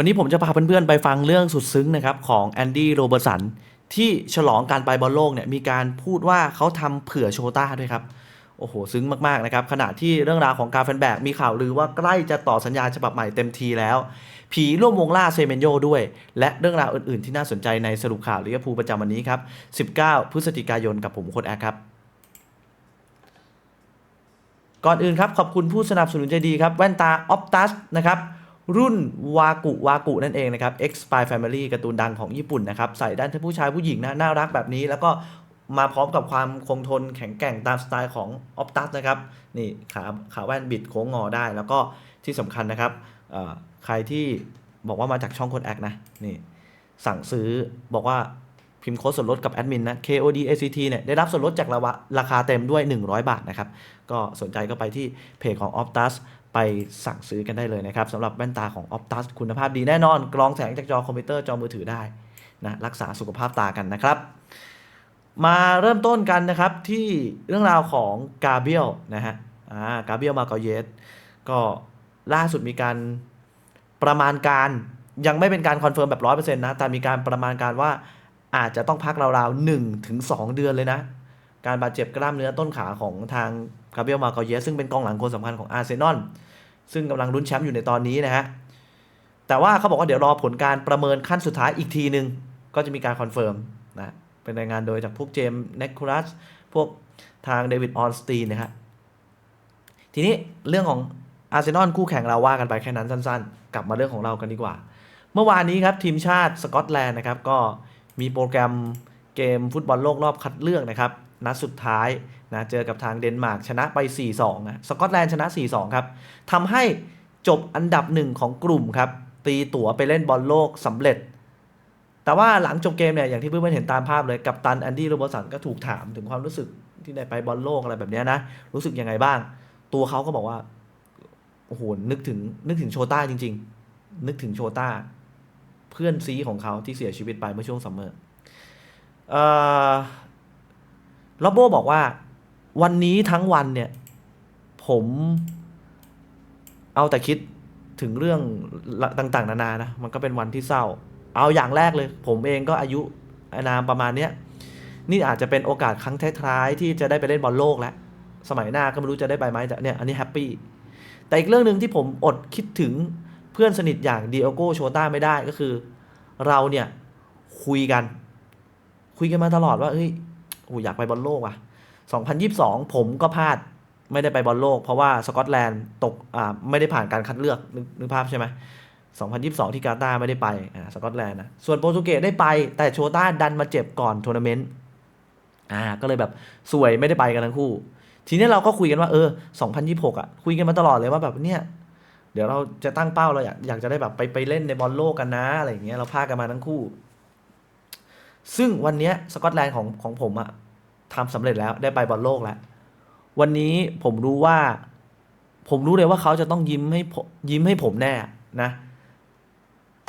วันนี้ผมจะพาเพื่อนๆไปฟังเรื่องสุดซึ้งนะครับของแอนดี้โรเบอร์สันที่ฉลองการไปบอลโลกเนี่ยมีการพูดว่าเขาทำเผื่อโชต้าด้วยครับ โอ้โห ซึ้งมากๆนะครับขณะที่เรื่องราวของการแฟนแบกมีข่าวลือว่าใกล้จะต่อสัญญาฉบับใหม่เต็มทีแล้ว ผีร่วมวงล่าเซเมนโยด้วย และเรื่องราวอื่นๆ ที่น่าสนใจในสรุปข่าวลิเวอร์พูลประจำวันนี้ครับ 19 พฤศจิกายนกับผมโคนแอคครับก่อนอื่นครับขอบคุณผู้สนับสนุนใจดีครับแว่นตา Optus นะครับ รุ่นวากุวากุนั่นเองนะครับ X Spy Family การ์ตูนดังของญี่ปุ่นนะครับ ใส่ด้านทั้งผู้ชายผู้หญิงนะน่ารักแบบนี้ แล้วก็มาพร้อมกับความคงทนแข็งแกร่งตามสไตล์ของ Optus นะครับ นี่ขาขาแว่นบิดโค้งงอได้ แล้วก็ที่สำคัญนะครับใครที่บอกว่ามาจากช่องคนแอคนะนี่สั่งซื้อบอกว่าพิมพ์โค้ดส่วนลดกับแอดมินนะ KOD ACT เนี่ยได้รับส่วนลดจากราคาราคาเต็มด้วย 100 บาทนะครับ ก็สนใจก็ไปที่เพจของ Optus ไปสั่งซื้อกันได้เลยนะครับสำหรับแว่นตาของ Optus คุณภาพดีแน่นอน กรองแสงจากจอคอมพิวเตอร์จอมือถือได้นะรักษาสุขภาพตากันนะครับ มาเริ่มต้นกันนะครับที่เรื่องราวของกาเบียลนะฮะอ่ากาเบียลมาเกเยสก็ล่าสุดมีการประมาณการยังไม่เป็นการคอนเฟิร์มแบบร้อยเปอร์เซ็นต์นะ แต่มีการประมาณการว่าอาจจะต้องพักราวๆหนึ่งถึงสองเดือนเลยนะ การบาดเจ็บกล้ามเนื้อต้นขาของทางกาเบียลมาเกเยสซึ่งเป็นกองหลังคนสำคัญของอาร์เซนอลซึ่งกำลังลุ้นแชมป์อยู่ในตอนนี้นะฮะแต่ว่าเขาบอกว่าเดี๋ยวรอผลการประเมินขั้นสุดท้ายอีกทีหนึ่งก็จะมีการคอนเฟิร์มนะเป็นรายงานโดยจากพวกเจมส์เนคูลัสพวกทางเดวิดออนสตีนนะฮะทีนี้เรื่องของอาร์เซนอลคู่แข่งเราว่ากันไปแค่นั้นสั้นๆ กลับมาเรื่องของเรากันดีกว่า เมื่อวานนี้ครับทีมชาติสกอตแลนด์นะครับก็มีโปรแกรมเกมฟุตบอลโลกรอบคัดเลือกนะครับ นัดสุดท้ายนะเจอกับทางเดนมาร์กชนะไป 4-2นะสกอตแลนด์ชนะ 4-2 ครับทำให้จบอันดับหนึ่งของกลุ่มครับ ตีตั๋วไปเล่นบอลโลกสำเร็จ แต่ว่าหลังจบเกมเนี่ย อย่างที่เพื่อนๆเห็นตามภาพเลย กับตันแอนดี้โรบสันก็ถูกถามถึงความรู้สึกที่ได้ไปบอลโลกอะไรแบบนี้นะ รู้สึกยังไงบ้าง ตัวเขาก็บอกว่า โอ้โห นึกถึงนึกถึงโชต้าจริง ๆ นึกถึงโชต้า เพื่อนซีของเขาที่เสียชีวิตไปเมื่อช่วงซัมเมอร์ เอ่อลอบโบบอกว่า วันนี้ทั้งวันเนี่ย ผมเอาแต่คิดถึงเรื่องต่าง ๆ นานานะ มันก็เป็นวันที่เศร้า เอาอย่างแรกเลย ผมเองก็อายุอานามประมาณเนี้ยนี่อาจจะเป็นโอกาสครั้งท้ายๆที่จะได้ไปเล่นบอลโลกแล้ว สมัยหน้าก็ไม่รู้จะได้ไปไหมแต่เนี่ยอันนี้แฮปปี้แต่อีกเรื่องหนึ่งที่ผมอดคิดถึงเพื่อนสนิทอย่างดิโอโกโชต้าไม่ได้ก็คือ เราเนี่ยคุยกัน คุยกันมาตลอดว่าเฮ้ย อ้อยากไปบอลโลกว่ะ 2022 ผมก็พลาดไม่ได้ไปบอลโลก เพราะว่าสกอตแลนด์ตกอ่าไม่ได้ผ่านการคัดเลือกนึกนึกภาพใช่ไหม2022 ที่กาตาร์ไม่ได้ไปอ่าสกอตแลนด์นะส่วนโปรตุเกสได้ไปแต่โชต้าดันมาเจ็บก่อนทัวร์นาเมนต์อ่าก็เลยแบบสวยไม่ได้ไปกันทั้งคู่ ทีนี้เราก็คุยกันว่าเออ 2026อะคุยกันมาตลอดเลยว่าแบบเนี่ยเดี๋ยวเราจะตั้งเป้าเราอยากอยากจะได้แบบไปไปเล่นในบอลโลกกันนะอะไรอย่างเงี้ยเราพากันมาทั้งคู่ ซึ่งวันนี้สกอตแลนด์ของของผมอะทำสำเร็จแล้วได้ไปบอลโลกแล้ว วันนี้ผมรู้ว่า ผมรู้เลยว่าเขาจะต้องยิ้มให้ยิ้มให้ผมแน่นะ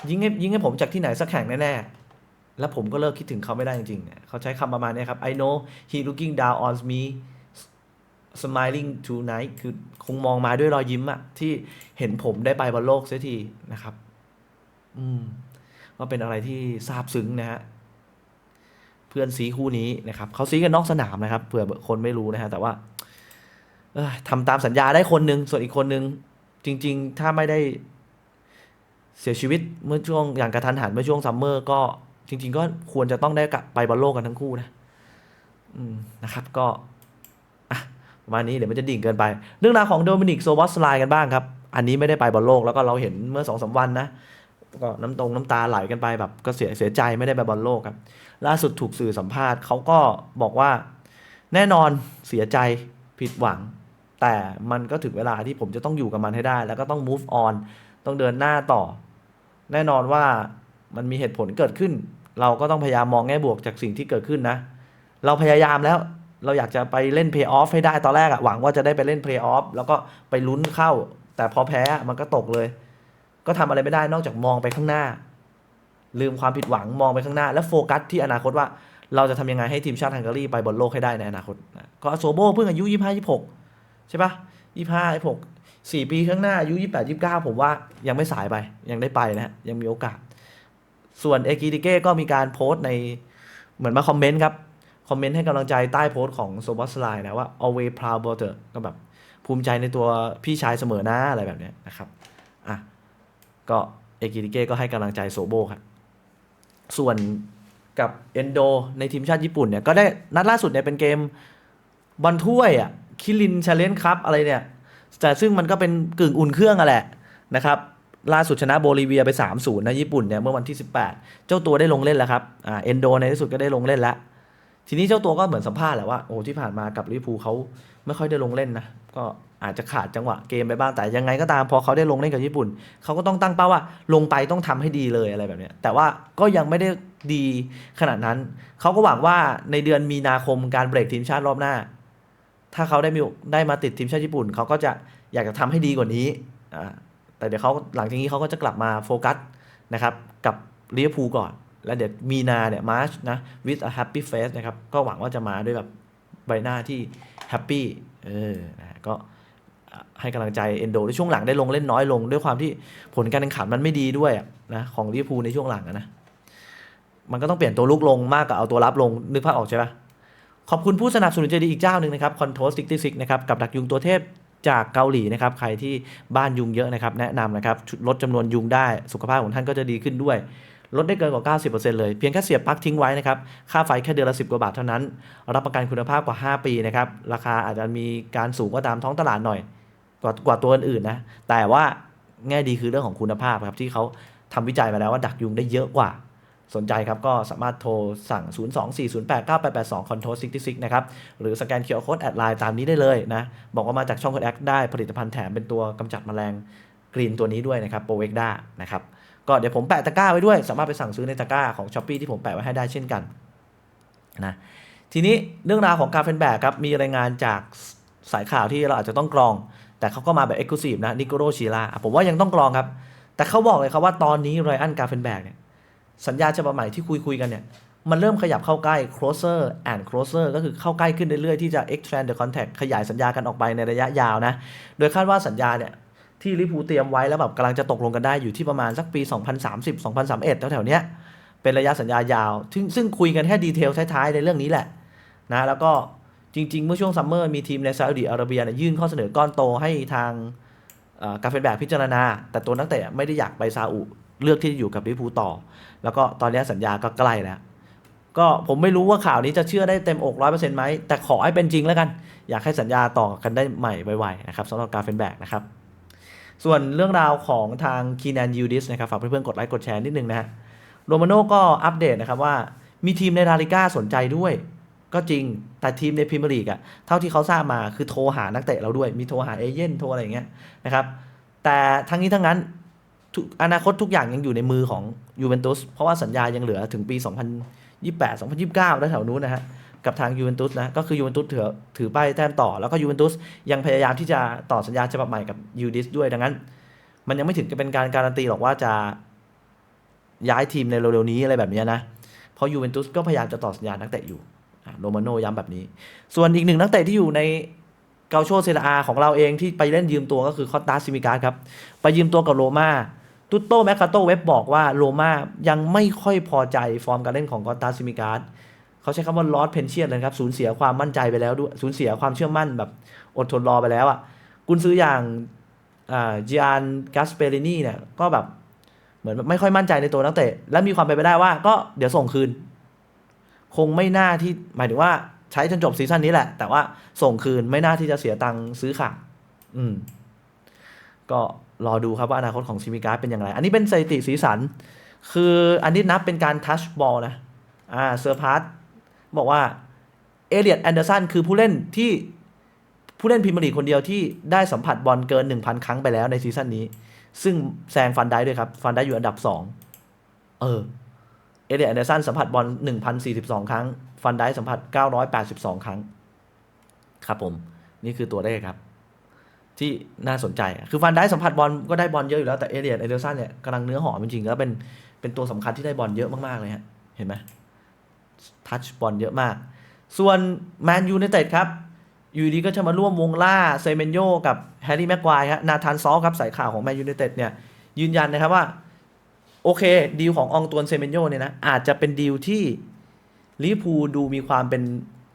ยิ้งให้ยิ้งให้ผมจากที่ไหนสักแข่งแน่ๆแล้วผมก็เลิกคิดถึงเขาไม่ได้จริงๆเขาใช้คำประมาณนี้ครับ I know he looking down on me smiling tonight คือคงมองมาด้วยรอยยิ้มอะที่เห็นผมได้ไปบอลโลกเสียทีนะครับ อืมก็เป็นอะไรที่ซาบซึ้งนะฮะ เพื่อนซีคู่นี้นะครับเขาซีกันนอกสนามนะครับเผื่อคนไม่รู้นะฮะแต่ว่าเอ้ยทำตามสัญญาได้คนหนึ่งส่วนอีกคนหนึ่งจริง ๆ ถ้าไม่ได้เสียชีวิตเมื่อช่วงอย่างกระทันหันเมื่อช่วงซัมเมอร์ก็จริง ๆ ก็ควรจะต้องได้กลับไปบอลโลกกันทั้งคู่นะนะครับก็ประมาณนี้เดี๋ยวมันจะดิ่งเกินไป เรื่องราวของโดมินิกโซบอสไลกันบ้างครับ อันนี้ไม่ได้ไปบอลโลกแล้วก็เราเห็นเมื่อสองสาวันนะก็น้ำตรงน้ำตาไหลกันไปแบบก็เสียเสียใจไม่ได้ไปบอลโลกครับ ล่าสุดถูกสื่อสัมภาษณ์เขาก็บอกว่า แน่นอนเสียใจผิดหวัง แต่มันก็ถึงเวลาที่ผมจะต้องอยู่กับมันให้ได้ แล้วก็ต้อง move on ต้องเดินหน้าต่อ แน่นอนว่ามันมีเหตุผลเกิดขึ้น เราก็ต้องพยายามมองแง่บวกจากสิ่งที่เกิดขึ้นนะ เราพยายามแล้วเราอยากจะไปเล่นเพย์ออฟให้ได้ตอนแรกอะหวังว่าจะได้ไปเล่นเพย์ออฟแล้วก็ไปลุ้นเข้า แต่พอแพ้มันก็ตกเลย ก็ทำอะไรไม่ได้นอกจากมองไปข้างหน้า ลืมความผิดหวังมองไปข้างหน้า แล้วโฟกัสที่อนาคตว่า เราจะทำยังไงให้ทีมชาติฮังการีไปบอลโลกให้ได้ในอนาคตก็อโซโบเพิ่งอายุ 25 26 ใช่ปะ25 26 4 ปีข้างหน้าอายุ 28 29 ผมว่ายังไม่สายไปยังได้ไปนะฮะยังมีโอกาส ส่วนเอกิติเก้ก็มีการโพสต์ในเหมือนมาคอมเมนต์ครับ คอมเมนต์ให้กำลังใจใต้โพสต์ของโซบัสไลน์นะว่า always proud brother ก็แบบภูมิใจในตัวพี่ชายเสมอนะอะไรแบบเนี้ยนะครับอะก็เอกิติเก้ก็ให้กำลังใจโซโบครับ ส่วนกับเอนโดในทีมชาติญี่ปุ่นเนี่ยก็ได้นัดล่าสุดเนี่ยเป็นเกมบอลถ้วยอะคิรินชาเลนจ์ครับอะไรเนี่ยแต่ซึ่งมันก็เป็นกึ่งอุ่นเครื่องอะแหละนะครับล่าสุดชนะโบลิเวียไป 3-0 นะญี่ปุ่นเนี่ยเมื่อวันที่ 18 เจ้าตัวได้ลงเล่นแล้วครับอ่าเอนโดในที่สุดก็ได้ลงเล่นแล้ว ทีนี้เจ้าตัวก็เหมือนสัมภาษณ์แหละว่าโอ้ที่ผ่านมากับลิเวอร์พูลเขาไม่ค่อยได้ลงเล่นนะก็ อาจจะขาดจังหวะเกมไปบ้างแต่ยังไงก็ตามพอเขาได้ลงเล่นกับญี่ปุ่น เขาก็ต้องตั้งเป้าว่าลงไปต้องทำให้ดีเลยอะไรแบบนี้แต่ว่าก็ยังไม่ได้ดีขนาดนั้น เขาก็หวังว่าในเดือนมีนาคมการเบรกทีมชาติรอบหน้า ถ้าเขาได้มีได้มาติดทีมชาติญี่ปุ่น เขาก็จะอยากจะทำให้ดีกว่านี้อ่าแต่เดี๋ยวเขาหลังจากนี้เขาก็จะกลับมาโฟกัสนะครับกับลิเวอร์พูลก่อน แล้วเดี๋ยวมีนาเนี่ยมาร์ชนะ with a happy face นะครับก็หวังว่าจะมาด้วยแบบใบหน้าที่แฮปปี้เออก็ ให้กำลังใจเอนโดในช่วงหลังได้ลงเล่นน้อยลง ด้วยความที่ผลการแข่งขันมันไม่ดีด้วยนะของลิเวอร์พูลในช่วงหลังนะมันก็ต้องเปลี่ยนตัวลุกลงมากกว่าเอาตัวรับลงนึกภาพออกใช่ปะขอบคุณผู้สนับสนุนใจดีอีกเจ้าหนึ่งนะครับ Control 66นะครับกับดักยุงตัวเทพจากเกาหลีนะครับใครที่บ้านยุงเยอะนะครับแนะนำนะครับลดจำนวนยุงได้สุขภาพของท่านก็จะดีขึ้นด้วย ลดได้เกินกว่า 90%เลย เพียงแค่เสียบปลั๊กทิ้งไว้นะครับ ค่าไฟแค่เดือนละ 10 กว่าบาทเท่านั้น รับประกันคุณภาพกว่า 5 ปีนะครับ ราคาอาจจะมีการสูงกว่าตามท้องตลาดหน่อย กว่ากว่าตัวอื่นๆนะ แต่ว่าแง่ดีคือเรื่องของคุณภาพครับ ที่เขาทำวิจัยมาแล้วว่าดักยุงได้เยอะกว่า สนใจครับ ก็สามารถโทรสั่ง 024089882 Control 66นะครับ หรือสแกน QR Code แอดไลน์ตามนี้ได้เลยนะ บอกว่ามาจากช่องค o แอคได้ผลิตภัณฑ์แถมเป็นตัวกำจัดแมลงกรีนตัวนี้ด้วยนะครับโปรเวกด้านะครับก็เดี๋ยวผมแปะตะกร้าไว้ด้วย สามารถไปสั่งซื้อในตะกร้าของ s h อ p e e ที่ผมแปะไว้ให้ได้เช่นกันนะทีนี้เรื่องราวของกาเฟนแบกครับมีรายงานจากสายข่าวที่เราอาจจะต้องกรอง แต่เขาก็มาแบบเอ็กซ์คลูซีฟนะนิโกโรชิลาผมว่ายังต้องกรองครับ แต่เขาบอกเลยครับว่าตอนนี้ไรอันกาเฟนแบกเนี่ยสัญญาฉบับใหม่ที่คุยคุยกันเนี่ยมันเริ่มขยับเข้าใกล้ closer and closer ก็คือเข้าใกล้ขึ้นเรื่อยๆ ที่จะ extend the contract ขยายสัญญากันออกไปในระยะยาวนะ โดยคาดว่าสัญญาเนี่ยที่ลิพูเตรียมไว้แล้วแบบกำลังจะตกลงกันได้อยู่ที่ประมาณสักปี 2030 2031แถวๆเนี้ยเป็นระยะสัญญายาว ซึ่งซึ่งคุยกันแค่ดีเทลท้ายๆในเรื่องนี้แหละนะแล้วก็ จริง ๆ เมื่อช่วงซัมเมอร์มีทีมในซาอุดิอาระเบียยื่นข้อเสนอก้อนโตให้ทางกาเฟนแบกพิจารณา แต่ตัวนักเตะไม่ได้อยากไปซาอุเลือกที่จะอยู่กับลิเวอร์พูลต่อ แล้วก็ตอนนี้สัญญาก็ใกล้แล้ว ก็ผมไม่รู้ว่าข่าวนี้จะเชื่อได้เต็มอกร้อยเปอร์เซ็นต์ไหม แต่ขอให้เป็นจริงแล้วกัน อยากให้สัญญาต่อกันได้ใหม่ไวๆนะครับสำหรับกาเฟนแบกนะครับ ส่วนเรื่องราวของทางคีนันยูดิสนะครับฝากเพื่อนๆกดไลค์กดแชร์นิดนึงนะฮะโรมาโน่ก็อัปเดตนะครับว่ามีทีมในลาลิก้าสนใจด้วย ก็จริงแต่ทีมในพรีเมียร์ลีกอะเท่าที่เขาทราบมาคือโทรหานักเตะเราด้วย มีโทรหาเอเย่นโทรอะไรอย่างเงี้ยนะครับ แต่ทั้งนี้ทั้งนั้นอนาคตทุกอย่างยังอยู่ในมือของยูเวนตุสเพราะว่าสัญญายังเหลือถึงปี 2028 2029แล้วแถวนู้นนะฮะกับทางยูเวนตุสนะก็คือยูเวนตุสถือถือป้ายแต้มต่อ แล้วก็ยูเวนตุสยังพยายามที่จะต่อสัญญาฉบับใหม่กับยูดิสด้วยดังนั้น มันยังไม่ถึงกับเป็นการการันตีหรอกว่าจะย้ายทีมในเร็วๆนี้อะไรแบบนี้นะเพราะยูเวนตุสก็พยายามจะต่อสัญญานักเตะอยู่ โรมาโนย้ำแบบนี้ ส่วนอีกหนึ่งนักเตะที่อยู่ในเกาโชเซราอาของเราเองที่ไปเล่นยืมตัวก็คือคอตตาซิมิการ์ครับ ไปยืมตัวกับโรมาตุตโต้แมคคาโตเว็บบอกว่าโรมายังไม่ค่อยพอใจฟอร์มการเล่นของคอตตาซิมิการ์เขาใช้คำว่าลอสเพนเชียนเลยครับสูญเสียความมั่นใจไปแล้วด้วยสูญเสียความเชื่อมั่นแบบอดทนรอไปแล้วอะกุนซื้ออย่างจิอานกาสเปรินีเนี่ยก็แบบเหมือนไม่ค่อยมั่นใจในตัวนักเตะและมีความเป็นไปได้ว่าก็เดี๋ยวส่งคืน คงไม่น่าที่หมายถึงว่าใช้จนจบซีซั่นนี้แหละ แต่ว่าส่งคืนไม่น่าที่จะเสียตังค์ซื้อขาดอืม ก็รอดูครับว่าอนาคตของซิมิการ์เป็นอย่างไร อันนี้เป็นสถิติสีสัน คืออันนี้นับเป็นการทัชบอลนะ อ่าเซอร์พาร์ตบอกว่า เอเลียดแอนเดอร์สันคือผู้เล่นที่ผู้เล่นพรีเมียร์ลีกคนเดียวที่ได้สัมผัสบอลเกิน 1,000 ครั้งไปแล้วในซีซั่นนี้ ซึ่งแซงฟันได้ด้วยครับ ฟันได้อยู่อันดับ 2 เออ เอเลียแอนเดอร์สันสัมผัสบอล 1,042 ครั้ง ฟันได้สัมผัส 982 ครั้ง ครับผม นี่คือตัวเลขครับ ที่น่าสนใจ คือฟันได้สัมผัสบอลก็ได้บอลเยอะอยู่แล้ว แต่เอเลียดเอเดอร์สันเนี่ยกำลังเนื้อหอมจริงๆแล้วเป็น เป็นตัวสำคัญที่ได้บอลเยอะมาก ๆ เลยฮะ เห็นไหมทัชบอลเยอะมาก ส่วนแมนยูไนเต็ดครับ อยู่ดีก็จะมาร่วมวงล่าเซเมนโยกับแฮร์รี่แม็กควายฮะ นาธานซอลครับสายข่าวของแมนยู i นเต็ดเนี่ยยืนยันนะครับว่า โอเค ดีลขององตวนเซเมนโยเนี่ยนะ อาจจะเป็นดีลที่ลิพูดูมีความเป็น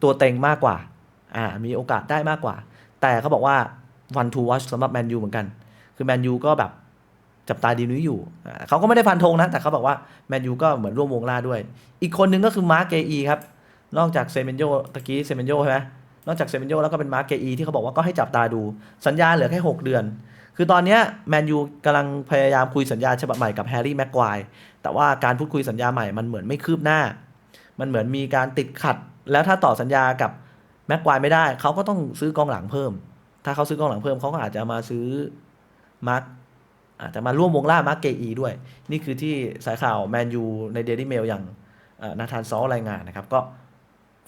ตัวเต็งมากกว่า อ่า มีโอกาสได้มากกว่า แต่เขาบอกว่า one to watch สำหรับแมนยูเหมือนกัน คือแมนยูก็แบบจับตาดีลนี้อยู่ เขาก็ไม่ได้ฟันธงนะ แต่เขาบอกว่าแมนยูก็เหมือนร่วมวงล่าด้วย อีกคนหนึงก็คือมาร์เกอีครับ นอกจากเซเมนโยตะกี้เซเมนโยใช่ไหมนอกจากเซเมนโยแล้วก็เป็นมาร์เกอีที่เขาบอกว่าก็ให้จับตาดู สัญญาเหลือแค่ 6 เดือน คือตอนนี้แมนยูกำลังพยายามคุยสัญญาฉบับใหม่กับแฮร์รี่แม็กควายแต่ว่าการพูดคุยสัญญาใหม่มันเหมือนไม่คืบหน้า มันเหมือนมีการติดขัด แล้วถ้าต่อสัญญากับแม็กควายไม่ได้ เขาก็ต้องซื้อกองหลังเพิ่ม ถ้าเขาซื้อกองหลังเพิ่มเขาก็อาจจะมาซื้อมาร์กอาจจะมาร่วมวงล่ามาร์กเกอีด้วย นี่คือที่สายข่าวแมนยูในเดลี่เมลอย่างนาธานซอลรายงานนะครับก็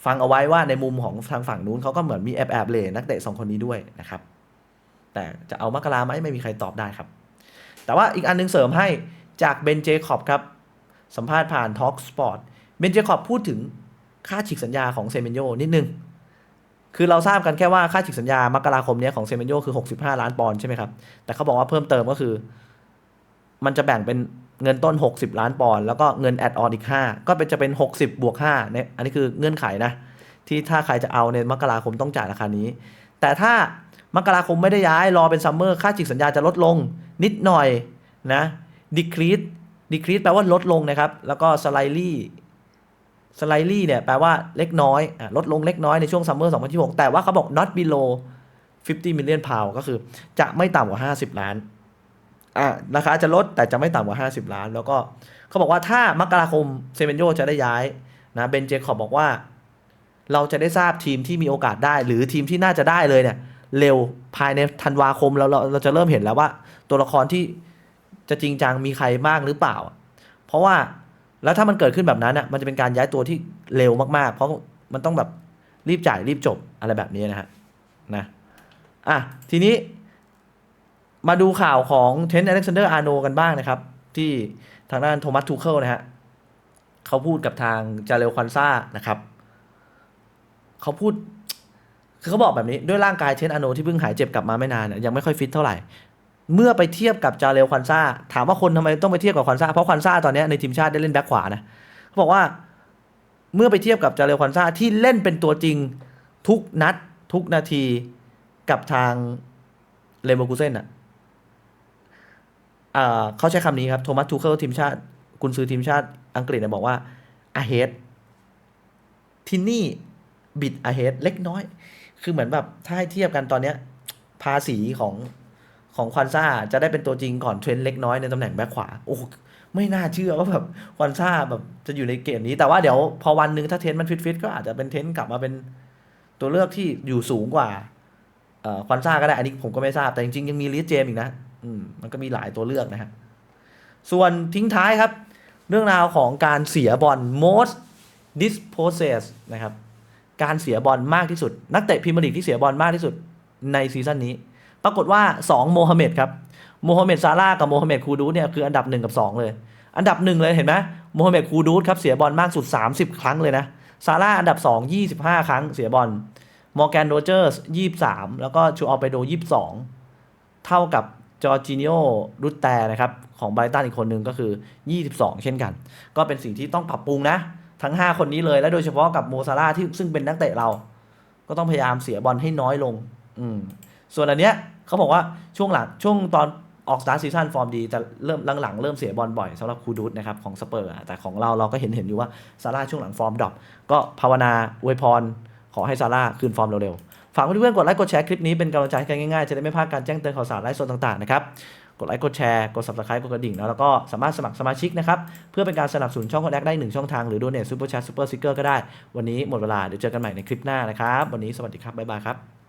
ฟังเอาไว้ว่าในมุมของทางฝั่งนู้นเขาก็เหมือนมีแอบแอบเหลนักเตะสองคนนี้ด้วยนะครับ แต่จะเอามกราไหมไม่มีใครตอบได้ครับ แต่ว่าอีกอันนึงเสริมให้จากเบนเจคอบครับ สัมภาษณ์ผ่าน Talk Sport เบนเจคอบพูดถึงค่าฉีกสัญญาของเซเมนโยนิดนึง คือเราทราบกันแค่ว่าค่าฉีกสัญญามกราคมนี้ของเซเมนโยคือ 65 ล้านปอนด์ใช่ไหมครับ แต่เขาบอกว่าเพิ่มเติมก็คือ มันจะแบ่งเป็นเงินต้น 60 ล้านปอนด์แล้วก็เงินแอดออนอีก 5 ก็เป็นจะเป็น 60 บวก5เนี่ยอันนี้คือเงื่อนไขนะ ที่ถ้าใครจะเอาในมกราคมต้องจ่ายราคานี้ แต่ถ้า มกราคมไม่ได้ย้ายรอเป็นซัมเมอร์ค่าฉีกสัญญาจะลดลงนิดหน่อยนะดีครีสดีครีสแปลว่าลดลงนะครับ แล้วก็สไลลี่สไลลี่เนี่ยแปลว่าเล็กน้อยอลดลงเล็กน้อยในช่วงซัมเมอร์2026 แต่ว่าเขาบอก not below 50 million pound ก็คือจะไม่ต่ำกว่า 50 ล้านอะราคาจะลดแต่จะไม่ต่ำกว่า 50 ล้าน แล้วก็เขาบอกว่าถ้ามกราคมเซเมนโยจะได้ย้ายนะเบนเจคอบบอกว่า เราจะได้ทราบทีมที่มีโอกาสได้ หรือทีมที่น่าจะได้เลยเนี่ย เร็วภายในธันวาคมเราเราเราจะเริ่มเห็นแล้วว่า ตัวละครที่จะจริงจังมีใครบ้างหรือเปล่า เพราะว่าแล้วถ้ามันเกิดขึ้นแบบนั้นอะมันจะเป็นการย้ายตัวที่เร็วมากๆ เพราะมันต้องแบบรีบจ่ายรีบจบอะไรแบบนี้นะฮะนะอะทีนี้มาดูข่าวของเทนต์อเล็กซานเดอร์อาร์โนกันบ้างนะครับ ที่ทางด้านโทมัสทูเคิลนะฮะเขาพูดกับทางจาเรลควันซ่านะครับ เขาพูด คือเขาบอกแบบนี้ด้วยร่างกายเทนอโนที่เพิ่งหายเจ็บกลับมาไม่นานเนี่ยยังไม่ค่อยฟิตเท่าไหร่ เมื่อไปเทียบกับจาเรลควันซ่าถามว่าคนทำไมต้องไปเทียบกับควันซ่าเพราะควันซ่าตอนนี้ในทีมชาติได้เล่นแบ็คขวานะเขาบอกว่าเมื่อไปเทียบกับจาเรลควันซ่าที่เล่นเป็นตัวจริงทุกนัดทุกนาทีกับทางเลเวอร์คูเซ่นอะอ่าเขาใช้คำนี้ครับโทมัสทูเคิลทีมชาติกุนซือทีมชาติอังกฤษเนี่ยบอกว่าอาเฮดทินนี่บิดอาเฮดเล็กน้อย คือเหมือนแบบถ้าให้เทียบกันตอนเนี้ย ภาษีของของควันซ่าจะได้เป็นตัวจริงก่อนเทรนเล็กน้อยในตำแหน่งแบ็คขวา โอ้ไม่น่าเชื่อว่าแบบควันซ่าแบบจะอยู่ในเกมนี้ แต่ว่าเดี๋ยวพอวันหนึ่งถ้าเทรนมันฟิตๆก็อาจจะเป็นเทรนกลับมาเป็นตัวเลือกที่อยู่สูงกว่าควันซ่าก็ได้ อันนี้ผมก็ไม่ทราบ แต่จริงๆยังมีลีสเจมอีกนะอืมมันก็มีหลายตัวเลือกนะฮะ ส่วนทิ้งท้ายครับ เรื่องราวของการเสียบอล most dispossess นะครับ การเสียบอลมากที่สุด นักเตะพรีเมียร์ลีกที่เสียบอลมากที่สุดในซีซั่นนี้ ปรากฏว่า 2 โมฮัมเหม็ดครับโมฮัมเหม็ดซาร่ากับโมฮัมเหม็ดคูดูสเนี่ยคืออันดับ 1 กับ 2 เลย อันดับ 1 เลยเห็นไหมโมฮัมเหม็ดคูดูสครับเสียบอลมากสุด 30 ครั้งเลยนะซาร่าอันดับ 2 25 ครั้งเสียบอลมอร์แกนโรเจอร์ส23 แล้วก็ชูอัลเปโด 22 เท่ากับจอร์จิเนโอรุตแตนะครับ ของไบรตันอีกคนหนึ่งก็คือ 22 เช่นกัน ก็เป็นสิ่งที่ต้องปรับปรุงนะ ทั้ง 5 คนนี้เลย และโดยเฉพาะกับโมซาร่าที่ซึ่งเป็นนักเตะเรา ก็ต้องพยายามเสียบอลให้น้อยลง อืมส่วนอันเนี้ยเขาบอกว่าช่วงหลังช่วงตอนออกสตาร์ซีซั่นฟอร์มดีแต่เริ่มหลังๆเริ่มเสียบอลบ่อยสำหรับคูดูสนะครับของสเปอร์แต่ของเราเราก็เห็นเห็นอยู่ว่าซาร่าช่วงหลังฟอร์มดรอปก็ภาวนาอวยพร ขอให้ซาร่าคืนฟอร์มเร็วๆฝากเพื่อนๆกดไลค์กดแชร์คลิปนี้เป็นกำลังใจให้กันง่ายๆ จะได้ไม่พลาดการแจ้งเตือนข่าวสารไลฟ์สดต่างๆนะครับ กดไลค์กดแชร์กด subscribe กดกระดิ่งนะแล้วก็สามารถสมัครสมาชิกนะครับ เพื่อเป็นการสนับสนุนช่องคอนแทคได้หนึ่งช่องทางหรือดูเนทซูเปอร์แชร์ซูเปอร์ซิเกอร์ก็ได้ วันนี้หมดเวลาเดี๋ยวเจอกันใหม่ในคลิปหน้านะครับ วันนี้สวัสดีครับบ๊ายบายครับ